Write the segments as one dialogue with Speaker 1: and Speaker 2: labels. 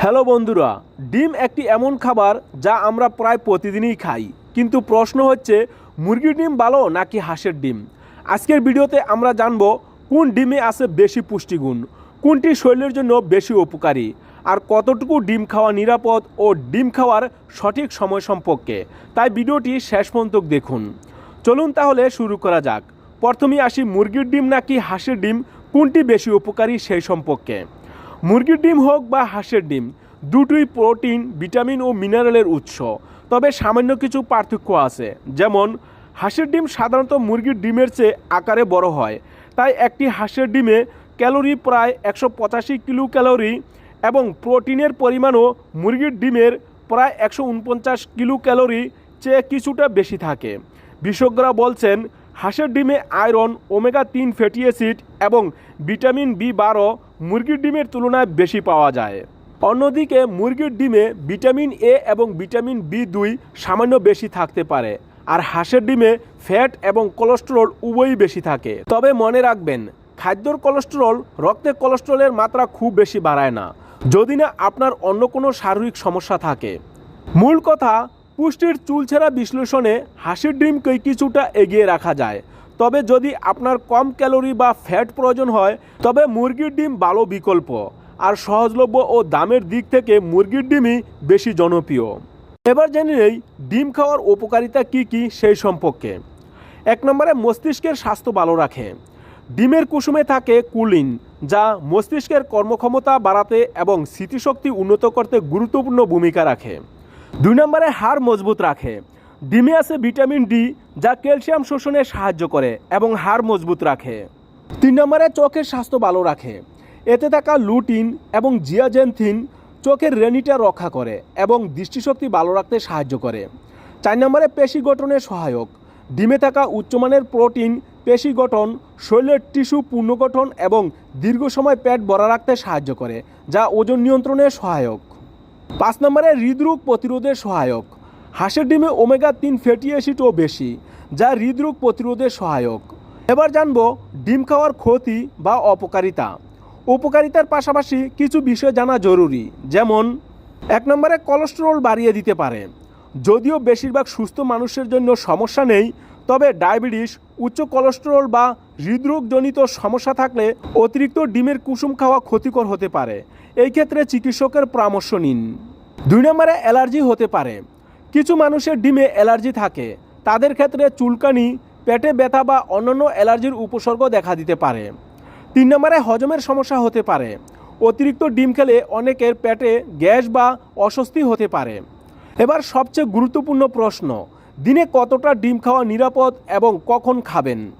Speaker 1: Hello বন্ধুরা, ডিম একটি এমন খাবার যা আমরা প্রায় প্রতিদিনই খাই। কিন্তু প্রশ্ন হচ্ছে, মুরগির ডিম ভালো নাকি হাঁসের ডিম? আজকের ভিডিওতে আমরা জানব, কোন ডিমে আছে বেশি পুষ্টিগুণ? কোনটি শরীরের জন্য বেশি উপকারী? আর কতটুকু ডিম খাওয়া নিরাপদ ও ডিম খাওয়ার সঠিক সময় সম্পর্কে? তাই ভিডিওটি শেষ পর্যন্ত দেখুন। চলুন তাহলে শুরু করা যাক। প্রথমেই আসি, মুরগির ডিম নাকি হাঁসের ডিম? কোনটি বেশি উপকারী সেই সম্পর্কে? মুরগির ডিম হোক বা হাঁসের ডিম, দুটোই প্রোটিন, ভিটামিন ও মিনারেলের উৎস। তবে সামান্য কিছু পার্থক্য আছে। যেমন, হাঁসের ডিম সাধারণত মুরগির ডিমের চেয়ে আকারে বড় হয়। তাই একটি হাঁসের ডিমে ক্যালোরি প্রায় একশো পঁচাশি কিলো ক্যালোরি এবং প্রোটিনের পরিমাণও মুরগির ডিমের প্রায় একশো উনপঞ্চাশ কিলো ক্যালোরি চেয়ে কিছুটা বেশি থাকে। বিশেষজ্ঞরা বলছেন হাঁসের ডিমে আয়রন, ওমেগা তিন ফ্যাটি অ্যাসিড এবং ভিটামিন বি বারো মুরগির ডিমের তুলনায় বেশি পাওয়া যায়। অন্যদিকে মুরগির ডিমে ভিটামিন এ এবং ভিটামিন বি দুই সামান্য বেশি থাকতে পারে, আর হাঁসের ডিমে ফ্যাট এবং কোলেস্টেরল উভয়ই বেশি থাকে। তবে মনে রাখবেন, খাদ্যর কোলেস্টেরল রক্তে কোলেস্টেরলের মাত্রা খুব বেশি বাড়ায় না। যদি না আপনার অন্য কোনো শারীরিক সমস্যা থাকে। মূল কথা পুষ্টির চুলছেরা বিশ্লেষণে হাসির ডিমকে কিছুটা এগিয়ে রাখা যায়। তবে যদি আপনার কম ক্যালোরি বা ফ্যাট প্রয়োজন হয়, তবে মুরগির ডিম ভালো বিকল্প। আর সহজলভ্য ও দামের দিক থেকে মুরগির ডিমই বেশি জনপ্রিয়। এবার জেনে নেই, ডিম খাওয়ার উপকারিতা কি কি সেই সম্পর্কে। এক নম্বরে, মস্তিষ্কের স্বাস্থ্য ভালো রাখে। ডিমের কুসুমে থাকে কুলিন, যা মস্তিষ্কের কর্মক্ষমতা বাড়াতে এবং স্মৃতিশক্তি উন্নত করতে গুরুত্বপূর্ণ ভূমিকা রাখে। দুই নম্বরে হাড় মজবুত রাখে। ডিমে আছে ভিটামিন ডি যা ক্যালসিয়াম শোষণে সাহায্য করে এবং হাড় মজবুত রাখে। তিন নম্বরে চোখের স্বাস্থ্য ভালো রাখে। এতে থাকা লুটিন এবং জিয়াজেনথিন চোখের রেনিটা রক্ষা করে এবং দৃষ্টিশক্তি ভালো রাখতে সাহায্য করে। চার নম্বরে পেশি গঠনে সহায়ক। ডিমে থাকা উচ্চমানের প্রোটিন, পেশি গঠন, শরীরের টিস্যু পুনর্গঠন এবং দীর্ঘ সময় পেট ভরা রাখতে সাহায্য করে, যা ওজন নিয়ন্ত্রণে সহায়ক। পাঁচ নম্বরে হৃদরোগ প্রতিরোধে সহায়ক। হাঁসের ডিমে ওমেগা তিন ফ্যাটি অ্যাসিডও বেশি, যা হৃদরোগ প্রতিরোধে সহায়ক। এবার জানব ডিম খাওয়ার ক্ষতি বা অপকারিতা। উপকারিতার পাশাপাশি কিছু বিষয় জানা জরুরি, যেমন এক নম্বরে কোলেস্টেরল বাড়িয়ে দিতে পারে। যদিও বেশিরভাগ সুস্থ মানুষের জন্য সমস্যা নেই, তবে ডায়াবেটিস, উচ্চ কোলেস্টেরল বা হৃদরোগজনিত সমস্যা থাকলে অতিরিক্ত ডিমের কুসুম খাওয়া ক্ষতিকর হতে পারে। এই ক্ষেত্রে চিকিৎসকের পরামর্শ নিন। দুই নম্বরে অ্যালার্জি হতে পারে। কিছু মানুষের ডিমে অ্যালার্জি থাকে। তাদের ক্ষেত্রে চুলকানি, পেটে ব্যথা বা অন্যান্য অ্যালার্জির উপসর্গ দেখা দিতে পারে। তিন নম্বরে হজমের সমস্যা হতে পারে। অতিরিক্ত ডিম খেলে অনেকের পেটে গ্যাস বা অস্বস্তি হতে পারে। এবার সবচেয়ে গুরুত্বপূর্ণ প্রশ্ন, দিনে কতটা ডিম খাওয়া নিরাপদ এবং কখন খাবেন?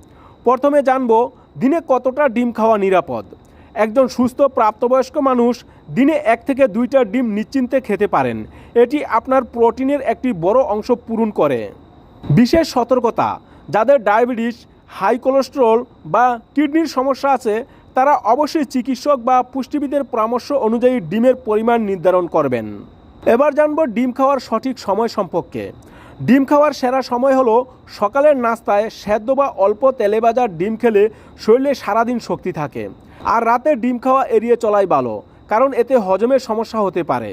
Speaker 1: প্রথমে জানব দিনে কতটা ডিম খাওয়া নিরাপদ। একজন সুস্থ প্রাপ্তবয়স্ক মানুষ দিনে এক থেকে দুইটা ডিম নিশ্চিন্তে খেতে পারেন। এটি আপনার প্রোটিনের একটি বড় অংশ পূরণ করে। বিশেষ সতর্কতা, যাদের ডায়াবেটিস, হাই কোলেস্টেরল বা কিডনির সমস্যা আছে, তারা অবশ্যই চিকিৎসক বা পুষ্টিবিদের পরামর্শ অনুযায়ী ডিমের পরিমাণ নির্ধারণ করবেন। এবার জানব ডিম খাওয়ার সঠিক সময় সম্পর্কে। ডিম খাওয়ার সেরা সময় হলো সকালের নাস্তায় সেদ্ধ বা অল্প তেলে ভাজা ডিম খেলে শরীরে সারাদিন শক্তি থাকে। আর রাতে ডিম খাওয়া এড়িয়ে চলাই ভালো, কারণ এতে হজমের সমস্যা হতে পারে।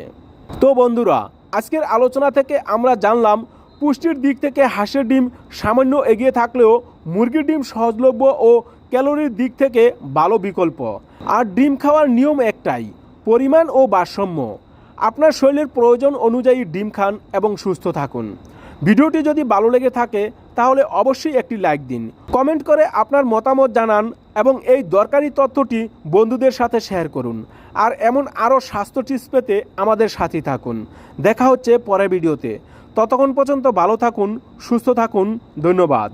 Speaker 1: তো বন্ধুরা, আজকের আলোচনা থেকে আমরা জানলাম, পুষ্টির দিক থেকে হাঁসের ডিম সামান্য এগিয়ে থাকলেও মুরগির ডিম সহজলভ্য ও ক্যালোরির দিক থেকে ভালো বিকল্প। আর ডিম খাওয়ার নিয়ম একটাই, পরিমাণ ও ভারসাম্য। আপনার শরীরের প্রয়োজন অনুযায়ী ডিম খান এবং সুস্থ থাকুন। ভিডিওটি যদি ভালো লেগে থাকে, তাহলে অবশ্যই একটি লাইক দিন। কমেন্ট করে আপনার মতামত জানান এবং এই দরকারি তথ্যটি বন্ধুদের সাথে শেয়ার করুন। আর এমন আরও স্বাস্থ্য টিপস পেতে আমাদের সাথে থাকুন। দেখা হচ্ছে পরের ভিডিওতে। ততক্ষণ পর্যন্ত ভালো থাকুন, সুস্থ থাকুন। ধন্যবাদ।